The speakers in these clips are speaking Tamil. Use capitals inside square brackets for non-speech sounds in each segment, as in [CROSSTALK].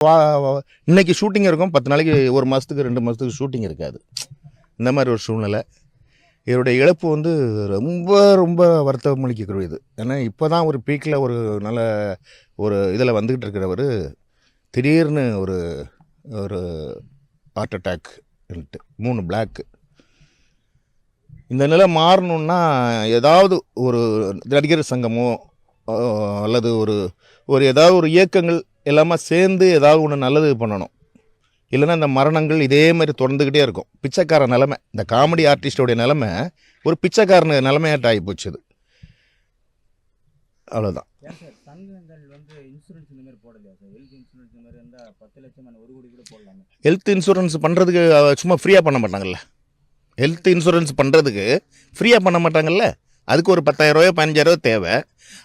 வா- இன்னைக்கு ஷூட்டிங் இருக்கும். பத்து நாளைக்கு ஒரு மாதத்துக்கு ரெண்டு மாதத்துக்கு ஷூட்டிங் இருக்காது. இந்த மாதிரி ஒரு சூழ்நிலை. இவருடைய இழப்பு வந்து ரொம்ப ரொம்ப வருத்தம் அளிக்கக்கூடியது ஏன்னா இப்போ தான் ஒரு பீக்கில் ஒரு நல்ல ஒரு இதில் வந்துக்கிட்டு இருக்கிறவர் திடீர்னு ஒரு ஒரு ஹார்ட் அட்டாக் மூணு பிளாக்கு இந்த நிலை மாறணும்னா ஏதாவது ஒரு நடிகர் சங்கமோ அல்லது ஒரு ஒரு ஏதாவது ஒரு இயக்கங்கள் எல்லாமே சேர்ந்து ஏதாவது ஒன்று நல்லது பண்ணணும். இல்லைன்னா இந்த மரணங்கள் இதே மாதிரி தொடர்ந்துக்கிட்டே இருக்கும். பிச்சைக்கார நிலமை இந்த காமெடி ஆர்டிஸ்டோடைய நிலமை ஒரு பிச்சைக்காரன் நிலைமையாட்ட ஆகி போச்சு இது அவ்வளோதான் ஹெல்த் இன்சூரன்ஸ் பண்ணுறதுக்கு சும்மா ஃப்ரீயாக பண்ண மாட்டாங்கல்ல? ஹெல்த் இன்சூரன்ஸ் பண்ணுறதுக்கு ஃப்ரீயாக பண்ண மாட்டாங்கல்ல? அதுக்கு ஒரு பத்தாயிரரூவா பதினஞ்சாயிரரூவா தேவை.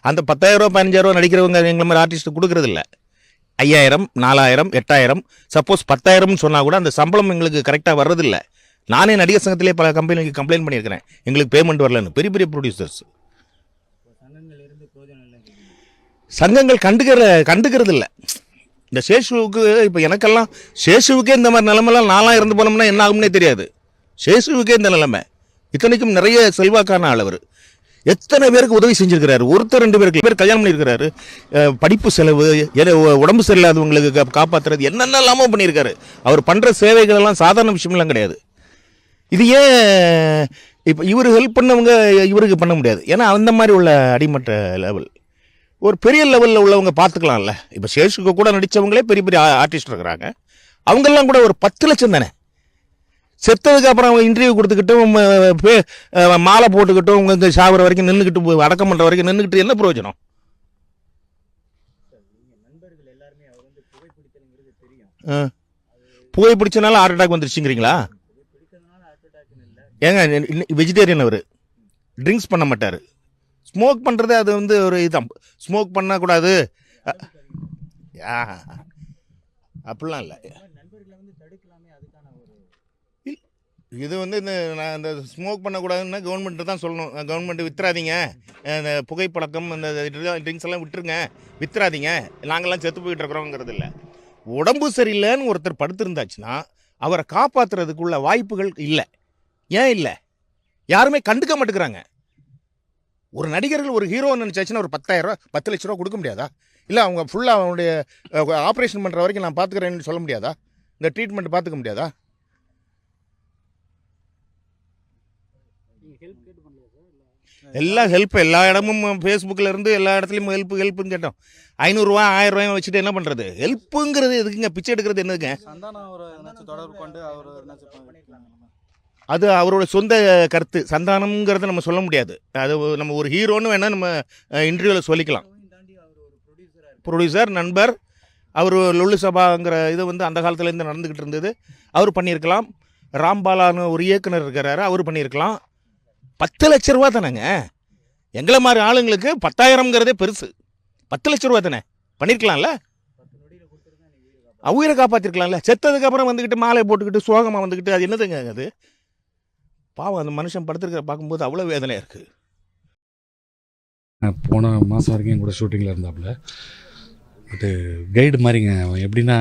அந்த பத்தாயிரரூவா பதினஞ்சாயிரரூவா நடிக்கிறவங்க எங்களை மாதிரி ஆர்டிஸ்ட்டு கொடுக்குறதில்ல. ஐயாயிரம் நாலாயிரம் எட்டாயிரம் சப்போஸ் பத்தாயிரம்னு சொன்னால் கூட அந்த சம்பளம் எங்களுக்கு கரெக்டாக வர்றதில்லை. நானே நடிகர் சங்கத்திலே பல கம்பெனிக்கு கம்ப்ளைண்ட் பண்ணியிருக்கிறேன். எங்களுக்கு பேமெண்ட் வரலன்னு. பெரிய பெரிய ப்ரொடியூசர்ஸ் சங்கங்கள் கண்டுக்கிற கண்டுக்கிறது இல்லை இந்த சேஷுவுக்கு இப்போ எனக்கெல்லாம் சேஷுவுக்கே இந்த மாதிரி நிலமெல்லாம் நான்லாம் இறந்து போனோம்னா என்ன ஆகும்னே தெரியாது. சேஷுவுக்கே இந்த நிலைமை. இத்தனைக்கும் நிறைய செல்வாக்கான ஆள் அவர். எத்தனை பேருக்கு உதவி செஞ்சிருக்கிறாரு? ஒருத்தர் ரெண்டு பேருக்கு. பேர் கல்யாணம் பண்ணியிருக்கிறாரு. படிப்பு செலவு உடம்பு சரியில்லாதவங்களுக்கு காப்பாற்றுறது என்னென்ன இல்லாமல் பண்ணியிருக்காரு. அவர் பண்ணுற சேவைகள் எல்லாம் சாதாரண விஷயம்லாம் கிடையாது. இது ஏன் இப்போ இவர் ஹெல்ப் பண்ணவங்க இவருக்கு பண்ண முடியாது. ஏன்னா அந்த மாதிரி உள்ள அடிமட்ட லெவல் ஒரு பெரிய லெவலில் உள்ளவங்க பார்த்துக்கலாம்ல. இப்போ சேஷுக்கு கூட நடித்தவங்களே பெரிய பெரிய ஆர்டிஸ்ட் இருக்கிறாங்க. அவங்கெல்லாம் கூட ஒரு பத்து லட்சம் தானே? செத்ததுக்கு அப்புறம் அவங்க இன்டர்வியூ கொடுத்துக்கிட்டும் மாலை போட்டுக்கிட்டும் உங்க இங்கே சாகுற வரைக்கும் நின்றுக்கிட்டு அடக்கம் பண்ணுற வரைக்கும் நின்றுக்கிட்டு என்ன பிரயோஜனம்? சார் புகை பிடிச்சனால ஹார்ட் அட்டாக் வந்துருச்சுங்கிறீங்களா? ஏங்க வெஜிடேரியன் அவர். ட்ரிங்க்ஸ் பண்ண மாட்டார். ஸ்மோக் பண்ணுறது அது வந்து ஒரு இதுதான். ஸ்மோக் பண்ணக்கூடாது அப்படிலாம் இல்லை நண்பர்களை வந்து தடுக்கலாமே அதுக்கான ஒரு இது வந்து இந்த நான் இந்த ஸ்மோக் பண்ணக்கூடாதுன்னா கவர்மெண்ட்டு தான் சொல்லணும். கவர்மெண்ட்டு வித்துறாதீங்க. இந்த புகைப்பழக்கம் இந்த ட்ரிங்க்ஸ் எல்லாம் விட்டுருங்க. வித்துறாதீங்க. நாங்கள்லாம் செத்து போயிட்டு இருக்கிறோங்கிறது இல்லை. உடம்பு சரியில்லைன்னு ஒருத்தர் படுத்திருந்தாச்சுன்னா அவரை காப்பாற்றுறதுக்குள்ள வாய்ப்புகள் இல்லை. ஏன் இல்லை? யாருமே கண்டுக்க மாட்டேங்கிறாங்க. ஒரு நடிகர்கள் ஒரு ஹீரோ நினச்சாச்சுன்னா ஒரு பத்தாயிரம் ரூபா பத்து லட்ச ரூபா கொடுக்க முடியாதா? இல்லை அவங்க ஃபுல்லாக அவனுடைய ஆப்ரேஷன் பண்ணுற வரைக்கும் நான் பார்த்துக்கிறேன்னு சொல்ல முடியாதா? இந்த ட்ரீட்மெண்ட் பார்த்துக்க முடியாதா? நீங்கள் ஹெல்ப் கேட்டு பண்ணலையா சார் இல்லை எல்லாம் ஹெல்ப் எல்லா இடமும் ஃபேஸ்புக்கில் இருந்து எல்லா இடத்துலையும் ஹெல்ப் ஹெல்ப்னு கேட்டோம். ஐநூறுரூவா ஆயிரம் ரூபாய் வச்சுட்டு என்ன பண்ணுறது ஹெல்ப்புங்கிறது எதுக்குங்க? பிச்சை எடுக்கிறது என்னதுங்க? சந்தானம் அவர் என்னாச்சும் தொடர்பு கொண்டு அவர் என்னாச்சும் பண்ணிக்கலாம் அது அவரோட சொந்த கருத்து. சந்தானம்ங்கிறத நம்ம சொல்ல முடியாது. அது நம்ம ஒரு ஹீரோன்னு வேணால் நம்ம இன்டர்வியூவில் சொல்லிக்கலாம். ப்ரொடியூசர் நண்பர் அவர் லொல்லு சபாங்கிற இது வந்து அந்த காலத்துலேருந்து நடந்துக்கிட்டு இருந்தது. அவர் பண்ணியிருக்கலாம். ராம்பாலான்னு ஒரு இயக்குனர் இருக்கிறாரு. அவர் பண்ணியிருக்கலாம். பத்து லட்ச ரூபா தானேங்க? எங்களை மாதிரி ஆளுங்களுக்கு பத்தாயிரம்ங்கிறதே பெருசு. பத்து லட்ச ரூபா தானே? பண்ணியிருக்கலாம்ல உயிரை காப்பாற்றிருக்கலாம்ல செத்ததுக்கு அப்புறம் வந்துக்கிட்டு மாலை போட்டுக்கிட்டு சோகமாக வந்துக்கிட்டு அது என்னதுங்க அது? பாவம் அந்த மனுஷன் படுத்திருக்கிற பார்க்கும்போது அவ்வளோ வேதனையாக இருக்குது போன மாதம் வரைக்கும் என் கூட ஷூட்டிங்கில் இருந்தாப்புல பட்டு கைடு மாதிரிங்க. அவன் எப்படின்னா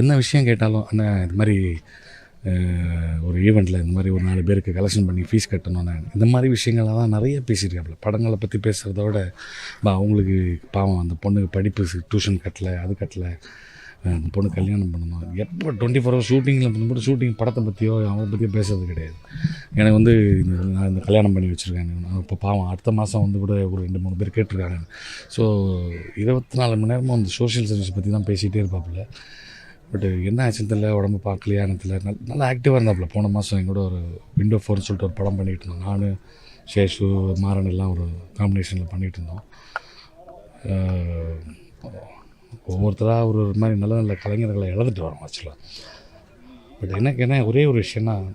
என்ன விஷயம் கேட்டாலும் அண்ணா இது மாதிரி ஒரு ஈவெண்ட்டில் இந்த மாதிரி ஒரு நாலு பேருக்கு கலெக்ஷன் பண்ணி ஃபீஸ் கட்டணும்னு. இந்த மாதிரி விஷயங்கள்லாம் தான் நிறைய பேசியிருக்காப்புல. படங்களை பற்றி பேசுகிறத விட பா அவங்களுக்கு பாவம் அந்த பொண்ணுக்கு படிப்பு டியூஷன் கட்டலை அது கட்டலை. அந்த பொண்ணு கல்யாணம் பண்ணணும். எப்போ டுவெண்ட்டி ஃபோர் ஹவர் ஷூட்டிங்கில் பண்ணும்போது ஷூட்டிங் படத்தை பற்றியோ அவங்கள பற்றியோ பேசுறது கிடையாது. எனக்கு வந்து இந்த- நான் இந்த கல்யாணம் பண்ணி வச்சுருக்கேன் இப்போ பாவம் அடுத்த மாதம் வந்து கூட ஒரு ரெண்டு மூணு பேர் கேட்டிருக்காங்க. ஸோ இருபத்தி நாலு மணி நேரமும் அந்த சோஷியல் சர்வீஸ் பற்றி தான் பேசிகிட்டே இருப்பாப்புல. பட் என்ன ஆச்சுன்னு தெரியல உடம்பு பார்க்கலையா எனக்கு தெரியல. நல்ல- நல்லா ஆக்டிவாக இருந்தாப்புல. போன மாதம் எங்கூட ஒரு விண்டோ ஃபோர்னு சொல்லிட்டு ஒரு படம் பண்ணிகிட்டு இருந்தோம் நான் சேஷு மாறன் எல்லாம் ஒரு காம்பினேஷனில் பண்ணிகிட்டு இருந்தோம். ஒவ்வொருத்தராக ஒரு ஒரு மாதிரி நல்ல நல்ல கலைஞர்களை இழந்துட்டு வரோம் ஆக்சுவலாக பட் எனக்கு என்ன ஒரே ஒரு விஷயம்னா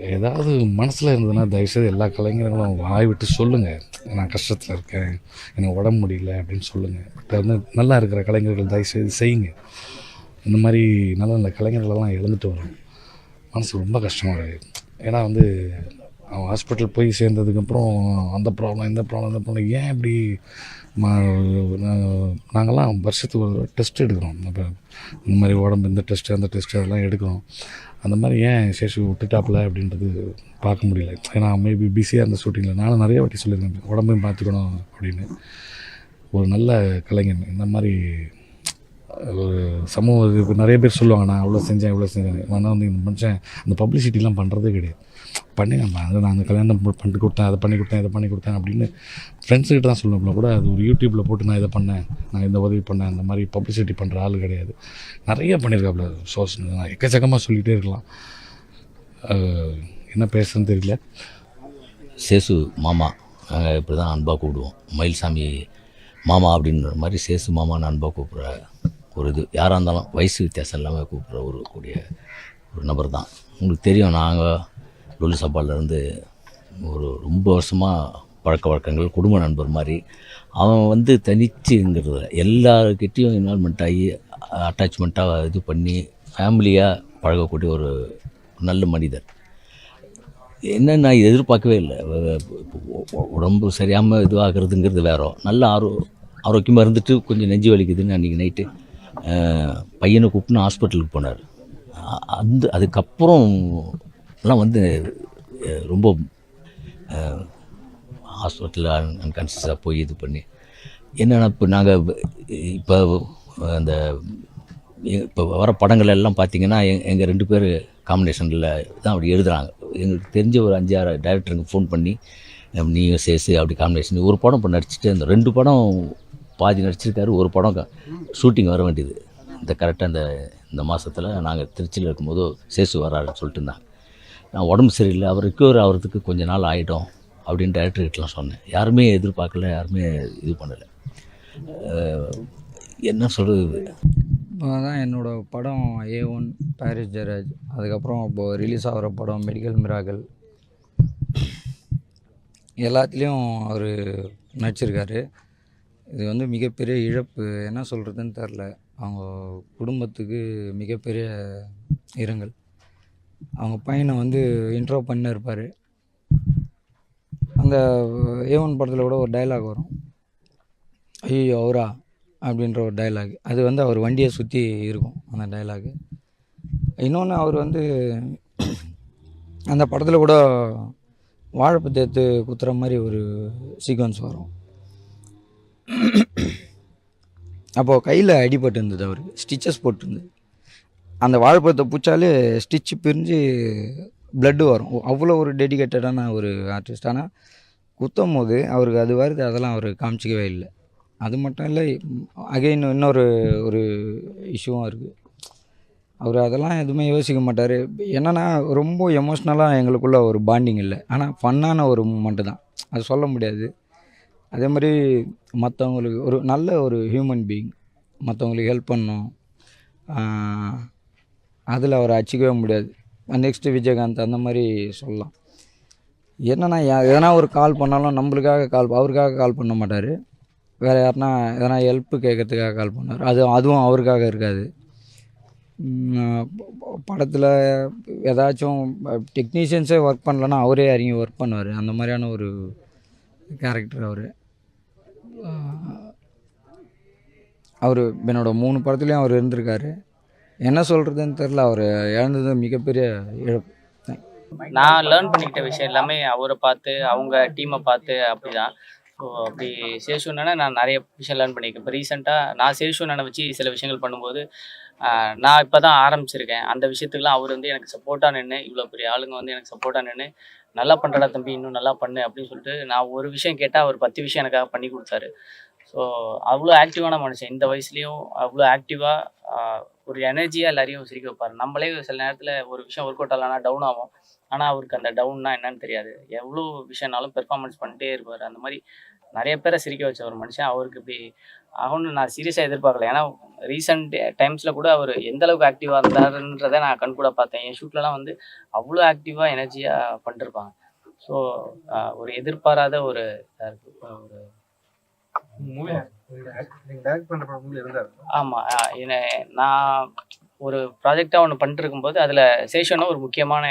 ஏதாவது மனசில் இருந்ததுன்னா தயவுசெய்து எல்லா கலைஞர்களும் வாய் விட்டு சொல்லுங்கள் நான் கஷ்டத்தில் இருக்கேன் எனக்கு உடம்பு முடியல அப்படின்னு சொல்லுங்கள் பட் வந்து நல்லா இருக்கிற கலைஞர்கள் தயவுசெய்து செய்யுங்க. இந்த மாதிரி நல்ல நல்ல கலைஞர்களெல்லாம் இழந்துட்டு வரோம் மனசு ரொம்ப கஷ்டமாக இருக்குது ஏன்னா வந்து அவன் ஹாஸ்பிட்டல் போய் சேர்ந்ததுக்கப்புறம் அந்த ப்ராப்ளம் இந்த ப்ராப்ளம் இந்த ப்ராப்ளம் ஏன் இப்படி நாங்கள்லாம் வருஷத்துக்கு ஒரு டெஸ்ட் எடுக்கிறோம். இப்போ இந்த மாதிரி உடம்பு இந்த டெஸ்ட்டு அந்த டெஸ்ட்டு அதெல்லாம் எடுக்கிறோம். அந்த மாதிரி ஏன் சேஷு விட்டுட்டாப்புல அப்படின்றது பார்க்க முடியல. ஏன்னா மேபி பிஸியாக இருந்த ஷூட்டிங்கில் நானும் நிறைய வாட்டி சொல்லியிருக்கேன் உடம்பையும் பார்த்துக்கணும் அப்படின்னு. ஒரு நல்ல கலைஞன் இந்த மாதிரி சமூக இப்போ நிறைய பேர் சொல்லுவாங்க நான் அவ்வளோ செஞ்சேன் இவ்வளோ செஞ்சேன். ஆனால் வந்து இந்த மனுஷன் அந்த பப்ளிசிட்டிலாம் பண்ணுறதே கிடையாது. பண்ணி நம்ம அதை நான் அந்த கல்யாணம் பண்ணி கொடுத்தேன் அதை பண்ணி கொடுத்தேன் இதை பண்ணி கொடுத்தேன் அப்படின்னு ஃப்ரெண்ட்ஸுக்கிட்ட தான் சொல்லுவோம்ல கூட அது ஒரு யூடியூப்பில் போட்டு நான் இதை பண்ணேன் நான் இந்த உதவி பண்ணேன் அந்த மாதிரி பப்ளிசிட்டி பண்ணுற ஆள் கிடையாது. நிறைய பண்ணியிருக்காப்புல சோர்ஸ் நான் எக்கச்சக்கமாக சொல்லிகிட்டே இருக்கலாம். என்ன பேசுகிறேன்னு தெரியல. சேசு மாமா நாங்கள் இப்படி தான் அன்பாக கூப்பிடுவோம். மயில்சாமி மாமா அப்படின்ற மாதிரி சேசு மாமான்னு அன்பாக கூப்பிட்ற ஒரு இது யாராக இருந்தாலும் வயசு வித்தியாசம் இல்லாமல் கூப்பிட்ற ஒரு கூடிய ஒரு நபர் தான். உங்களுக்கு தெரியும் நாங்கள் லொல்லு சபாலேருந்து ஒரு ரொம்ப வருஷமாக பழக்க வழக்கங்கள் குடும்ப நண்பர் மாதிரி. அவன் வந்து தனிச்சுங்கிறத எல்லாருக்கிட்டேயும் இன்வால்மெண்ட் ஆகி அட்டாச்மெண்ட்டாக இது பண்ணி ஃபேமிலியாக பழகக்கூடிய ஒரு நல்ல மனிதர். என்ன நான் எதிர்பார்க்கவே இல்லை. உடம்பு சரியாமல் இதுவாகிறதுங்கிறது வேறோ. நல்ல ஆரோ ஆரோக்கியமாக இருந்துட்டு கொஞ்சம் நெஞ்சு வலிக்குதுன்னு அன்றைக்கி நைட்டு பையனை கூப்பிட்டு ஹாஸ்பிட்டலுக்கு போனார். அந்த அதுக்கப்புறம் எல்லாம் வந்து ரொம்ப ஹாஸ்பிட்டலில் அன்கான்சியஸாக போய் இது பண்ணி என்னென்னா இப்போ நாங்கள் இப்போ அந்த இப்போ வர படங்கள் எல்லாம் பார்த்தீங்கன்னா எங்கள் ரெண்டு பேர் காம்பினேஷனில் தான் அப்படி எழுதுறாங்க. எங்களுக்கு தெரிஞ்ச ஒரு அஞ்சாறு டைரக்டருங்க ஃபோன் பண்ணி நீயும் சேசு அப்படி காம்பினேஷன் ஒரு படம் இப்போ நடிச்சுட்டு இந்த ரெண்டு படம் பாதி நடிச்சிருக்காரு ஒரு படம் ஷூட்டிங் வர வேண்டியது. இந்த கரெக்டாக இந்த இந்த மாதத்தில் நாங்கள் திருச்சியில் இருக்கும்போது சேசு வராருன்னு சொல்லிட்டு இருந்தாங்க. நான் உடம்பு சரியில்லை அவர் ரிக்கவர் ஆகிறதுக்கு கொஞ்ச நாள் ஆகிட்டோம் அப்படின்னு டேரக்டர்கிட்டலாம் சொன்னேன். யாருமே எதிர்பார்க்கல யாருமே இது பண்ணலை. என்ன சொல்கிறது இப்போ தான் என்னோடய படம் ஏ ஒன் பாரிஸ் ஜெயராஜ். அதுக்கப்புறம் இப்போது ரிலீஸ் ஆகிற படம் மெடிக்கல் மிராகல் எல்லாத்துலேயும் அவர் நடிச்சிருக்காரு. இது வந்து மிகப்பெரிய இழப்பு. என்ன சொல்கிறதுன்னு தெரில. அவங்க குடும்பத்துக்கு மிகப்பெரிய இரங்கல். அவங்க பையனை வந்து இன்ட்ரோ பண்ணிருப்பார். அந்த ஏ ஒன் படத்தில் கூட ஒரு டைலாக் வரும். ஐயோ அவரா? அப்படின்ற ஒரு டைலாக் அது வந்து அவர் வண்டியை சுற்றி இருக்கும் அந்த டைலாகு இன்னொன்று அவர் வந்து அந்த படத்தில் கூட வாழைப்பு தேத்து குத்துற மாதிரி ஒரு சீக்வன்ஸ் வரும். [CLEARS THROAT] அப்போது கையில் அடிபட்டு இருந்தது அவருக்கு ஸ்டிச்சஸ் போட்டிருந்தது அந்த வாழைப்பழத்தை பூச்சாலே ஸ்டிச்சு பிரிஞ்சு blood வரும். அவ்வளோ ஒரு டெடிகேட்டடான ஒரு ஆர்டிஸ்ட் ஆனால் குத்தும் போது அவருக்கு அது வருது அதெல்லாம் அவர் காமிச்சிக்கவே இல்லை. அது மட்டும் இல்லை அகைன் இன்னொரு ஒரு இஷ்யூவும் இருக்குது அவர் அதெல்லாம் எதுவுமே யோசிக்க மாட்டார். என்னென்னா ரொம்ப எமோஷ்னலாக எங்களுக்குள்ள ஒரு பாண்டிங் இல்லை. ஆனால் ஃபன்னான ஒரு மூமெண்ட்டு தான். அது சொல்ல முடியாது. அதே மாதிரி மற்றவங்களுக்கு ஒரு நல்ல ஒரு ஹியூமன் பீயிங் மற்றவங்களுக்கு ஹெல்ப் பண்ணும். அதில் அவரை அச்சிக்கவே முடியாது. நெக்ஸ்ட்டு விஜயகாந்த் அந்த மாதிரி சொல்லலாம். என்னென்னா எதனா ஒரு கால் பண்ணாலும் நம்மளுக்காக கால் அவருக்காக கால் பண்ண மாட்டார். வேறு யாருனா எதனா ஹெல்ப்பு கேட்கறதுக்காக கால் பண்ணார் அது அதுவும் அவருக்காக இருக்காது. படத்தில் ஏதாச்சும் டெக்னீஷியன்ஸே ஒர்க் பண்ணலன்னா அவரே இறங்கி ஒர்க் பண்ணுவார். அந்த மாதிரியான ஒரு கேரக்டர் அவர். அவர் என்னோட மூணு படத்துலேயும் அவர் இருந்திருக்காரு. என்ன சொல்கிறதுன்னு தெரில அவர் இழந்தது மிகப்பெரிய இழப்பு. நான் லேர்ன் பண்ணிக்கிட்ட விஷயம் எல்லாமே அவரை பார்த்து அவங்க டீமை பார்த்து அப்படிதான். ஸோ அப்படி சேஷுனால நான் நிறைய விஷயம் லேர்ன் பண்ணியிருக்கேன். இப்போ ரீசெண்டாக நான் சேஷுனனை வச்சு சில விஷயங்கள் பண்ணும்போது ஆஹ், நான் இப்போ தான் ஆரம்பிச்சிருக்கேன். அந்த விஷயத்துக்குலாம் அவர் வந்து எனக்கு சப்போர்ட்டாக நின்று இவ்வளோ பெரிய ஆளுங்க வந்து எனக்கு சப்போர்ட்டாக நின்று நல்லா பண்ணுறடா தம்பி இன்னும் நல்லா பண்ணு அப்படின்னு சொல்லிட்டு நான் ஒரு விஷயம் கேட்டால் அவர் பத்து விஷயம் எனக்காக பண்ணி கொடுத்தாரு. ஸோ அவ்வளோ ஆக்டிவான மனுஷன். இந்த வயசுலேயும் அவ்வளோ ஆக்டிவாக ஒரு எனர்ஜியாக எல்லாரையும் சிரிக்க வைப்பார். நம்மளே சில நேரத்தில் ஒரு விஷயம் ஒர்க் அவுட் ஆகலன்னா டவுன் ஆகும் ஆனால் அவருக்கு அந்த டவுன்னா என்னன்னு தெரியாது. எவ்வளோ விஷயம்னாலும் பெர்ஃபார்மன்ஸ் பண்ணிட்டே இருப்பார். அந்த மாதிரி நிறைய பேரை சிரிக்க வச்ச ஒரு மனுஷன். அவருக்கு இப்படி ஆகும்னு நான் சீரியஸாக எதிர்பார்க்கல. ஏன்னா ரீசெண்ட் டைம்ஸில் கூட அவர் எந்த அளவுக்கு ஆக்டிவாக இருந்தாருன்றதை நான் கண் கூட பார்த்தேன். என் ஷூட்லலாம் வந்து அவ்வளோ ஆக்டிவாக எனர்ஜியாக பண்ணிருப்பாங்க. ஸோ ஒரு எதிர்பாராத ஒரு இதா இருக்கு? ஒரு இருந்தாரு ஆமாம் என்ன நான் ஒரு ப்ராஜெக்டாக ஒன்று பண்ணிட்டு இருக்கும்போது அதில் சேஷன்னா ஒரு முக்கியமான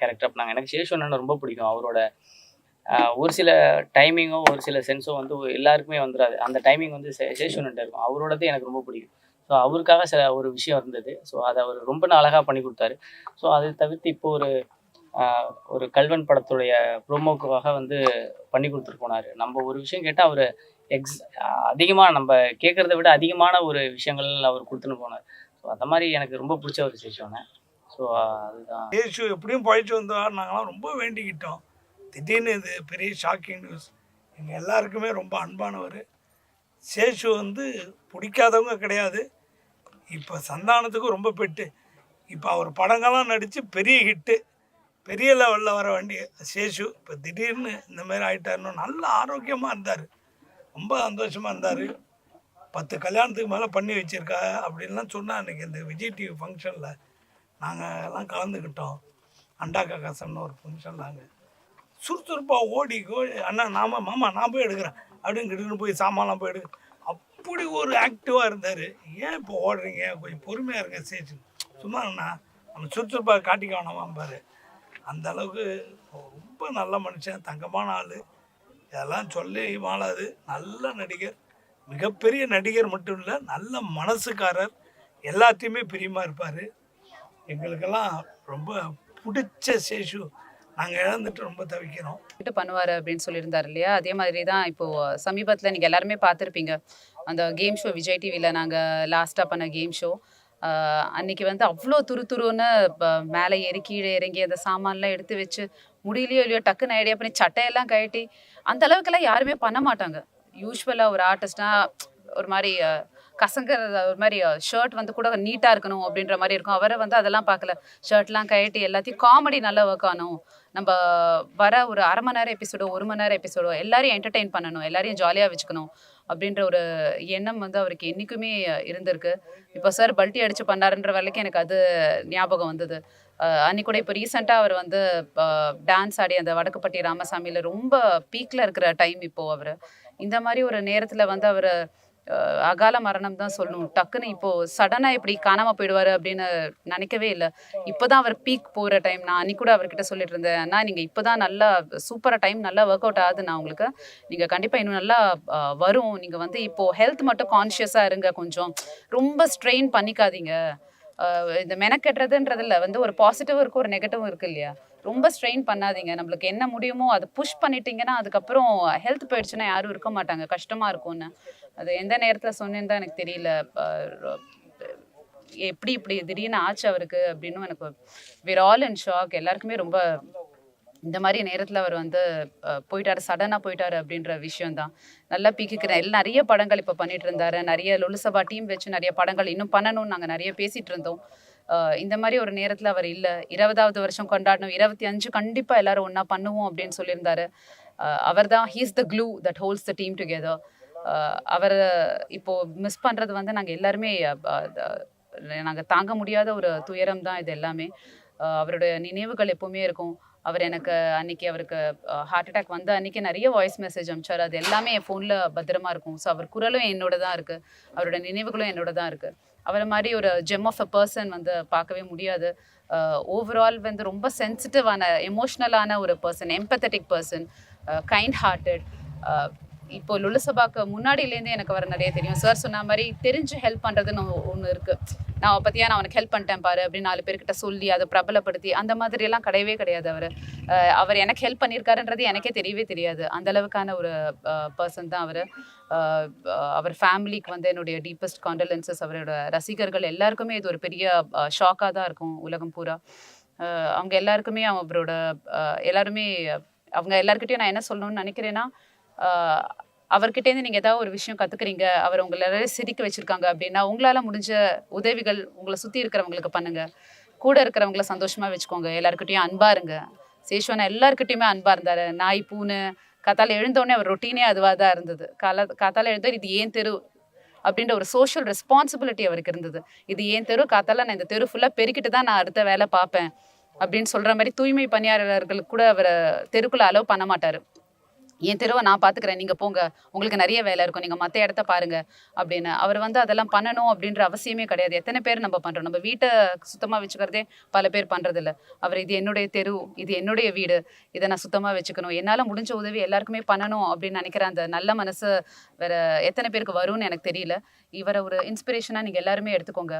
கேரக்டர் பண்ணாங்க எனக்கு சேஷன்னா ரொம்ப பிடிக்கும். அவரோட ஒரு சில டைமிங்கோ ஒரு சில சென்ஸோ வந்து எல்லாருக்குமே வந்துடாது அந்த டைமிங் வந்து சே இருக்கும். அவரோடது எனக்கு ரொம்ப பிடிக்கும். ஸோ அவருக்காக சில ஒரு விஷயம் இருந்தது. ஸோ அதை அவர் ரொம்ப அழகாக பண்ணி கொடுத்தாரு. ஸோ அதை தவிர்த்து இப்போ ஒரு ஒரு கல்வன் படத்துடைய ப்ரோமோக்காக வந்து பண்ணி கொடுத்துட்டு போனார். நம்ம ஒரு விஷயம் கேட்டால் அவர் எக்ஸ் அதிகமாக நம்ம கேட்குறத விட அதிகமான ஒரு விஷயங்கள் அவர் கொடுத்துன்னு போனார். ஸோ அந்த மாதிரி எனக்கு ரொம்ப பிடிச்ச ஒரு விஷயம் ஸோ அதுதான். எப்படியும் பழிச்சு வந்தார் நாங்களாம் ரொம்ப வேண்டிக்கிட்டோம். திடீர்னு இது பெரிய ஷாக்கிங் நியூஸ் எங்கள் எல்லாருக்குமே ரொம்ப அன்பானவர். சேஷு வந்து பிடிக்காதவங்க கிடையாது. இப்போ சந்தானத்துக்கும் ரொம்ப பெட்டு. இப்போ அவர் படங்கள்லாம் நடித்து பெரிய ஹிட்டு பெரிய லெவலில் வர வேண்டிய சேஷு இப்போ திடீர்னு இந்த மாதிரி ஆகிட்டாருன்னு நல்ல ஆரோக்கியமாக இருந்தார். ரொம்ப சந்தோஷமாக இருந்தார். பத்து கல்யாணத்துக்கு மேலே பண்ணி வச்சிருக்கா அப்படின்லாம் சொன்னால் அன்றைக்கி இந்த விஜய் டிவி ஃபங்க்ஷனில் நாங்கள் எல்லாம் கலந்துக்கிட்டோம். அண்டா ககாசம்னு ஒரு ஃபங்க்ஷன் நாங்கள் சுறுசுறுப்பாக ஓடி அண்ணா நாம மாமா நான் போய் எடுக்கிறேன். அப்படின்னு கிட்டுன்னு போய் சாமான்லாம் போய் எடுக்க அப்படி ஒரு ஆக்டிவாக இருந்தார். ஏன் இப்போ ஓடுறீங்க? கொஞ்சம் பொறுமையாக இருங்க சேச்சு. சும்மா அண்ணா நம்ம சுறுசுறுப்பாக காட்டிக்க வேணாமாம் பாரு. அந்த அளவுக்கு ரொம்ப நல்ல மனுஷன் தங்கமான ஆள். இதெல்லாம் சொல்லி மாளாது நல்ல நடிகர். மிகப்பெரிய நடிகர் மட்டும் இல்லை நல்ல மனசுக்காரர். எல்லாத்தையுமே பிரியமாக இருப்பார். எங்களுக்கெல்லாம் ரொம்ப பிடிச்ச சேஷு. நாங்கள் இழந்துட்டு ரொம்ப தவிக்கிறோம் கிட்ட பண்ணுவார் அப்படின்னு சொல்லியிருந்தார் இல்லையா? அதே மாதிரி தான் இப்போ சமீபத்தில் நீங்கள் எல்லாருமே பார்த்துருப்பீங்க. அந்த கேம் ஷோ விஜய் டிவியில் நாங்கள் லாஸ்ட்டாக பண்ண கேம் ஷோ அன்னைக்கு வந்து அவ்வளோ துரு துருன்னு இப்போ மேலே ஏறி கீழே இறங்கி அந்த சாமான்லாம் எடுத்து வச்சு முடியலையோ இல்லையோ டக்குன்னு ஐடியா பண்ணி சட்டையெல்லாம் கழட்டி அந்த அளவுக்கெல்லாம் யாருமே பண்ண மாட்டாங்க. யூஸ்வலாக ஒரு ஆர்டிஸ்ட்னா ஒரு மாதிரி அஹ், ஒரு மாதிரி ஷர்ட் வந்து கூட நீட்டாக இருக்கணும் அப்படின்ற மாதிரி இருக்கும். அவரை வந்து அதெல்லாம் பார்க்கல. ஷர்ட்லாம் கழட்டி எல்லாத்தையும் காமெடி நல்லா ஒர்க் ஆகணும். நம்ம வர ஒரு அரை மணி நேரம் எபிசோடோ ஒரு மணி நேரம் எபிசோடோ எல்லாரையும் என்டர்டெயின் பண்ணணும். எல்லாரையும் ஜாலியாக வச்சுக்கணும் அப்படின்ற ஒரு எண்ணம் வந்து அவருக்கு என்றைக்குமே இருந்திருக்கு. இப்போ சார் பல்ட்டி அடித்து பண்ணாருன்ற வரைக்கும் எனக்கு அது ஞாபகம் வந்தது. அன்னைக்கு கூட இப்போ ரீசெண்டாக அவர் வந்து டான்ஸ் ஆடி அந்த வடக்குப்பட்டி ராமசாமியில் ரொம்ப பீக்கில் இருக்கிற டைம் இப்போது அவர். இந்த மாதிரி ஒரு நேரத்தில் வந்து அவர் அகால மரணம் தான் சொல்லணும். டக்குன்னு இப்போ சடனாக இப்படி காணாமல் போயிடுவாரு அப்படின்னு நினைக்கவே இல்லை. இப்போதான் அவர் பீக் போகிற டைம் நான் அன்னைக்கு கூட அவர்கிட்ட சொல்லிட்டு இருந்தேன் அண்ணா நீங்கள் இப்போ தான் நல்லா சூப்பராக டைம் நல்லா ஒர்க் அவுட் ஆகுதுண்ணா உங்களுக்கு. நீங்கள் கண்டிப்பாக இன்னும் நல்லா வரும். நீங்கள் வந்து இப்போ ஹெல்த் மட்டும் கான்ஷியஸாக இருங்க கொஞ்சம். ரொம்ப ஸ்ட்ரெயின் பண்ணிக்காதீங்க. அஹ், இந்த இல்லை வந்து ஒரு பாசிட்டிவும் இருக்குது ஒரு நெகட்டிவும் இருக்குது இல்லையா? ரொம்ப ஸ்ட்ரெயின் பண்ணாதீங்க. நம்மளுக்கு என்ன முடியுமோ அதை புஷ் பண்ணிட்டீங்கன்னா அதுக்கப்புறம் ஹெல்த் போயிடுச்சுன்னா யாரும் இருக்க மாட்டாங்க. கஷ்டமாக இருக்கும்னு. அது எந்த நேரத்தில் சொன்னேன்னு தான் எனக்கு தெரியல. எப்படி இப்படி திடீர்னு ஆச்சு அவருக்கு அப்படின்னு எனக்கு விர் ஆல் இன் ஷாக் எல்லாருக்குமே ரொம்ப இந்த மாதிரி நேரத்தில் அவர் வந்து போயிட்டார். போயிட்டாரு சடனாக போயிட்டாரு அப்படின்ற விஷயம் தான். நல்லா பீக்கிக்கிறேன். எல்லாம் நிறைய படங்கள் இப்போ பண்ணிட்டு இருந்தாரு. நிறைய லுலுசபா டீம் வச்சு நிறைய படங்கள் இன்னும் பண்ணணும்னு நாங்கள் நிறைய பேசிகிட்டு இருந்தோம். இந்த மாதிரி ஒரு நேரத்தில் அவர் இல்லை. இருபதாவது வருஷம் கொண்டாடணும். இருபத்தி அஞ்சு கண்டிப்பாக எல்லாரும் ஒன்றா பண்ணுவோம் அப்படின்னு சொல்லியிருந்தாரு. அவர் தான் he's the glue that holds the team together அவர் இப்போ மிஸ் பண்ணுறது வந்து நாங்கள் எல்லாருமே நாங்கள் தாங்க முடியாத ஒரு துயரம் தான் இது எல்லாமே. அவருடைய நினைவுகள் எப்பவுமே இருக்கும். அவர் எனக்கு அன்னைக்கு அவருக்கு ஹார்ட் அட்டாக் வந்த அன்னைக்கு நிறைய வாய்ஸ் மெசேஜ் அனுப்பிச்சார். அது எல்லாமே என் ஃபோனில் பத்திரமா இருக்கும். ஸோ அவர் குரலும் என்னோட தான் இருக்குது அவரோட நினைவுகளும் என்னோட தான் இருக்குது அவரை மாதிரி ஒரு ஜெம் ஆஃப் அ பர்சன் வந்து பார்க்கவே முடியாது. ஓவரால் வந்து ரொம்ப சென்சிட்டிவான எமோஷ்னலான ஒரு person empathetic person kind hearted இப்போ லுலுசபாக்கு முன்னாடியிலேருந்தே எனக்கு வர நிறைய தெரியும். சார் சொன்ன மாதிரி தெரிஞ்சு ஹெல்ப் பண்ணுறதுன்னு ஒன்று இருக்குது நான் பற்றியா நான் அவனுக்கு ஹெல்ப் பண்ணிட்டேன் பாரு அப்படின்னு நாலு பேர்கிட்ட சொல்லி அதை பிரபலப்படுத்தி அந்த மாதிரி எல்லாம் கிடையவே கிடையாது அவர். அவர் எனக்கு ஹெல்ப் பண்ணியிருக்காருன்றது எனக்கே தெரியவே தெரியாது. அந்த அளவுக்கான ஒரு பர்சன் தான் அவர். அவர் ஃபேமிலிக்கு வந்து என்னுடைய டீப்பஸ்ட் காண்டலன்சஸ் அவரோட ரசிகர்கள் எல்லாருக்குமே இது ஒரு பெரிய ஷாக்காக தான் இருக்கும் உலகம் பூரா. அவங்க எல்லாருக்குமே அவரோட எல்லாருமே அவங்க எல்லாருக்கிட்டையும் நான் என்ன சொல்லணும்னு நினைக்கிறேன்னா அவர்கிட்டேருந்து நீங்கள் ஏதாவது ஒரு விஷயம் கற்றுக்குறீங்க அவர் உங்களை சிரிக்க வச்சுருக்காங்க அப்படின்னா உங்களால் முடிஞ்ச உதவிகள் உங்களை சுற்றி இருக்கிறவங்களுக்கு பண்ணுங்கள் கூட இருக்கிறவங்கள சந்தோஷமாக வச்சுக்கோங்க. எல்லாருக்கிட்டையும் அன்பாக இருங்க. சேஷவனா எல்லாருக்கிட்டையுமே அன்பாக இருந்தார். நாய் பூனை காத்தால எழுந்தோடனே அவர் ரொட்டீனே அதுவாக தான் இருந்தது. கால காத்தால எழுந்தோம் இது ஏன் தெரு? அப்படின்ற ஒரு சோஷியல் ரெஸ்பான்சிபிலிட்டி அவருக்கு இருந்தது. இது ஏன் தெரு? காத்தால நான் இந்த தெரு ஃபுல்லாக பெருக்கிட்டு தான் நான் அடுத்த வேலை பார்ப்பேன். அப்படின்னு சொல்கிற மாதிரி தூய்மை பணியாளர்களுக்கு கூட அவரை தெருக்குள்ளே அலோவ் பண்ண மாட்டார். என் தெருவை நான் பார்த்துக்கிறேன் நீங்கள் போங்க. உங்களுக்கு நிறைய வேலை இருக்கும். நீங்கள் மற்ற இடத்த பாருங்க. அப்படின்னு. அவர் வந்து அதெல்லாம் பண்ணணும் அப்படின்ற அவசியமே கிடையாது. எத்தனை பேர் நம்ம பண்ணுறோம் நம்ம வீட்டை சுத்தமாக வச்சுக்கிறதே பல பேர் பண்ணுறதில்ல அவர் இது என்னுடைய தெரு இது என்னுடைய வீடு. இதை நான் சுத்தமாக வச்சுக்கணும். என்னால் முடிஞ்ச உதவி எல்லாருக்குமே பண்ணணும் அப்படின்னு நினைக்கிற அந்த நல்ல மனசு வேற எத்தனை பேருக்கு வரும்னு எனக்கு தெரியல. இவரை ஒரு இன்ஸ்பிரேஷனாக நீங்கள் எல்லாருமே எடுத்துக்கோங்க.